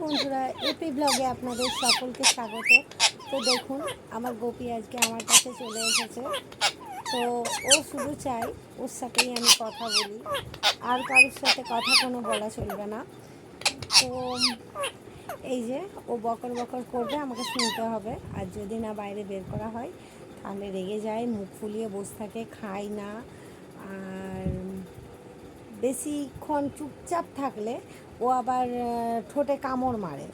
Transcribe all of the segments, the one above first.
বন্ধুরা, এপি ব্লগে আপনাদের সকলকে স্বাগত। তো দেখুন, আমার গোপী আজকে আমার কাছে চলে এসেছে। তো ও শুধু চাই, ওর সাথেই আমি কথা বলি। আর কারোর সাথে কথা কোনো বলা চলবে না। তো এই যে, ও বকর বকর করবে, আমাকে শুনতে হবে। আর যদি না বাইরে বের করা হয়, তাহলে রেগে যায়, মুখ ফুলিয়ে বসে থাকে, খায় না। আর বেশিক্ষণ চুপচাপ থাকলে ও আবার ঠোঁটে কামড় মারে।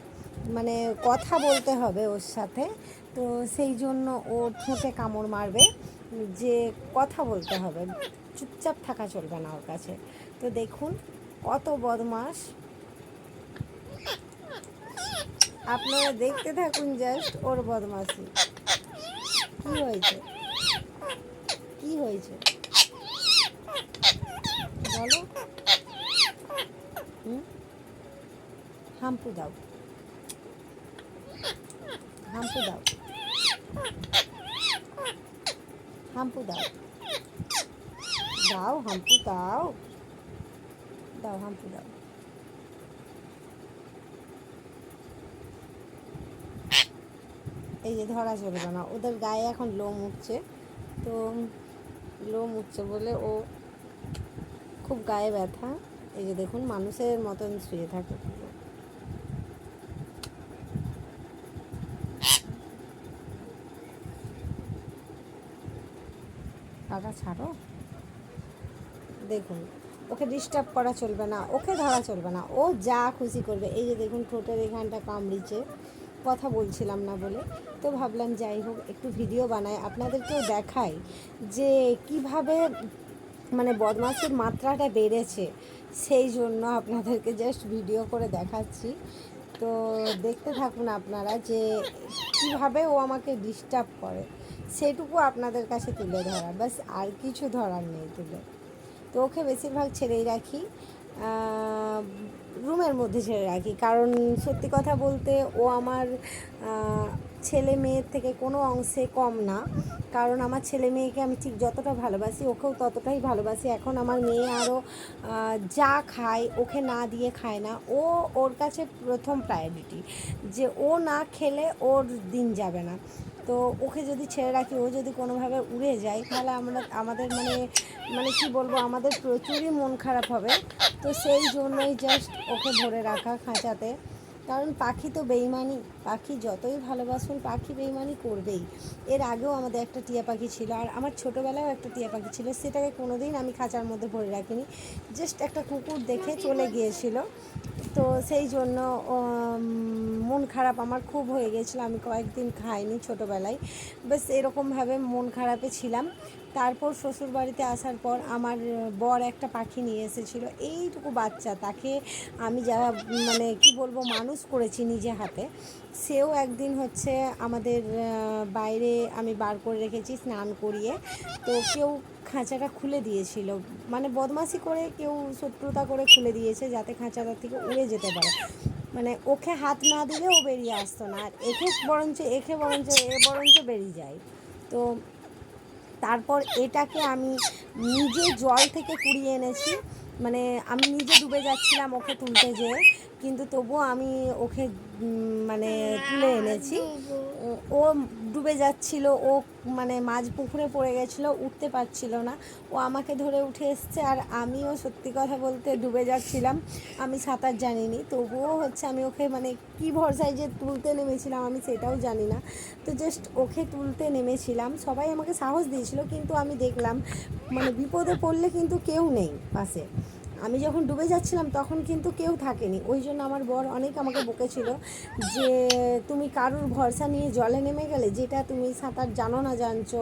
মানে কথা বলতে হবে ওর সাথে, তো সেই জন্য ও ঠোঁটে কামড় মারবে, যে কথা বলতে হবে। চুপচাপ থাকা চলবে না ওর কাছে। তো দেখুন কত বদমাস আপনারা দেখতে থাকুন জাস্ট ওর বদমাসি কি হয়েছে? কি হয়েছে বলো হুম হাম্পু দাও হাম্পু দাও হাম্পু দাও দাও হাম্পু দাও দাও হাম্পু দাও এই যে ধরা চলবে না, ওদের গায়ে এখন লোম উঠছে। তো লোম উঠছে বলে ও খুব গায়ে ব্যথা। এই যে দেখুন, মানুষের মতন শুয়ে থাকে টাকা ছাড়ো। দেখুন, ওকে ডিস্টার্ব করা চলবে না, ওকে ধরা চলবে না, ও যা খুশি করবে। এই যে দেখুন, ঠোঁটের এখানটা কামড়িছে, কথা বলছিলাম না বলে। তো ভাবলাম, যাই হোক, একটু ভিডিও বানাই। আপনাদেরকেও দেখাই যে কীভাবে মানে বদমাসের মাত্রাটা বেড়েছে, সেই জন্য আপনাদেরকে জাস্ট ভিডিও করে দেখাচ্ছি। তো দেখতে থাকুন আপনারা যে কীভাবে ও আমাকে ডিস্টার্ব করে। সেটুকু আপনাদের কাছে তুলে ধরা, বাস আর কিছু ধরার নেই তুলে। তো ওকে বেশিরভাগ ছেড়েই রাখি রুমের মধ্যে ছেড়ে রাখি, কারণ সত্যি কথা বলতে ও আমার ছেলে মেয়ের থেকে কোনো অংশে কম না। কারণ আমার ছেলে মেয়েকে আমি ঠিক যতটা ভালোবাসি, ওকেও ততটাই ভালোবাসি। এখন আমার মেয়ে আরও যা খায়, ওকে না দিয়ে খায় না। ও ওর কাছে প্রথম প্রায়োরিটি যে ও না খেলে ওর দিন যাবে না। তো ওকে যদি ছেড়ে রাখি, ও যদি কোনোভাবে উড়ে যায়, তাহলে আমরা, আমাদের মানে মানে কি বলব, আমাদের প্রচুরই মন খারাপ হবে। তো সেই জন্যই জাস্ট ওকে ধরে রাখা খাঁচাতে। কারণ পাখি তো বেইমানি। পাখি যতই ভালোবাসুন, পাখি বেইমানি করবেই। এর আগেও আমাদের একটা টিয়া পাখি ছিল, আর আমার ছোটোবেলাও একটা টিয়া পাখি ছিল, সেটাকে কোনোদিন আমি খাঁচার মধ্যে ভরে রাখিনি। জাস্ট একটা কুকুর দেখে চলে গিয়েছিল। তো সেই জন্য মন খারাপ আমার খুব হয়ে গেছিল আমি কয়েকদিন খাইনি ছোটোবেলায়। বেশ এরকমভাবে মন খারাপে ছিলাম। তারপর শ্বশুর বাড়িতে আসার পর আমার বর একটা পাখি নিয়ে এসেছিল। এইটুকু বাচ্চা, তাকে আমি যা মানে কি বলব, মানুষ করেছি নিজে হাতে, সেও একদিন হচ্ছে আমাদের বাইরে আমি বার করে রেখেছি স্নান করিয়ে। তো কেউ খাঁচাটা খুলে দিয়েছিল। মানে বদমাশি করে কেউ শত্রুতা করে খুলে দিয়েছে যাতে খাঁচাটা থেকে উড়ে যেতে পারে। মানে ওকে হাত না দিলে ও বেরিয়ে আসতো না। আর একে বরঞ্চ একে বরঞ্চ, এ বরঞ্চ বেরিয়ে যায়। তো তারপর এটাকে আমি নিজে জল থেকে কুড়িয়ে এনেছি। মানে আমি নিজে ডুবে যাচ্ছিলাম ওকে তুলতে যেয়ে। কিন্তু তবুও আমি ওকে মানে তুলে এনেছি। ও- ডুবে যাচ্ছিল, ও মানে মাঝ পুকুরে পড়ে গেছিল, উঠতে পারছিল না। ও আমাকে ধরে উঠে এসছে আর আমিও সত্যি কথা বলতে ডুবে যাচ্ছিলাম। আমি সাঁতার জানিনি, তবুও হচ্ছে আমি ওকে মানে কী ভরসায় যে তুলতে নেমেছিলাম আমি সেটাও জানি না। তো জাস্ট ওকে তুলতে নেমেছিলাম। সবাই আমাকে সাহস দিয়েছিল, কিন্তু আমি দেখলাম মানে বিপদে পড়লে কিন্তু কেউ নেই পাশে। আমি যখন ডুবে যাচ্ছিলাম, তখন কিন্তু কেউ থাকেনি। ওই জন্য আমার বর অনেক আমাকে বকেছিল যে, তুমি কারুর ভরসা নিয়ে জলে নেমে গেলে, যেটা তুমি সাঁতার জানো না, জানছো।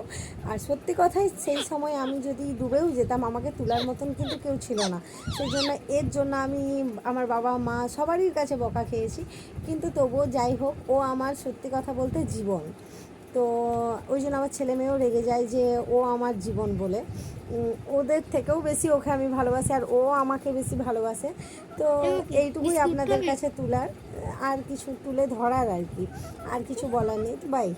আর সত্যি কথাই সেই সময় আমি যদি ডুবেও যেতাম, আমাকে তোলার মতন কিন্তু কেউ ছিল না। সেই জন্য এর জন্য আমি আমার বাবা, মা সবারই কাছে বকা খেয়েছি। কিন্তু তবুও যাই হোক, ও আমার সত্যি কথা বলতে জীবন। তো ওই জন্য আমার ছেলে মেয়েও রেগে যায় যে ও আমার জীবন বলে। ওদের থেকেও বেশি ওকে আমি ভালোবাসি আর ও আমাকে বেশি ভালোবাসে। তো এইটুকুই আপনাদের কাছে তোলার আর কিছু তুলে ধরার আর কি। আর কিছু বলার নেই। তো বাই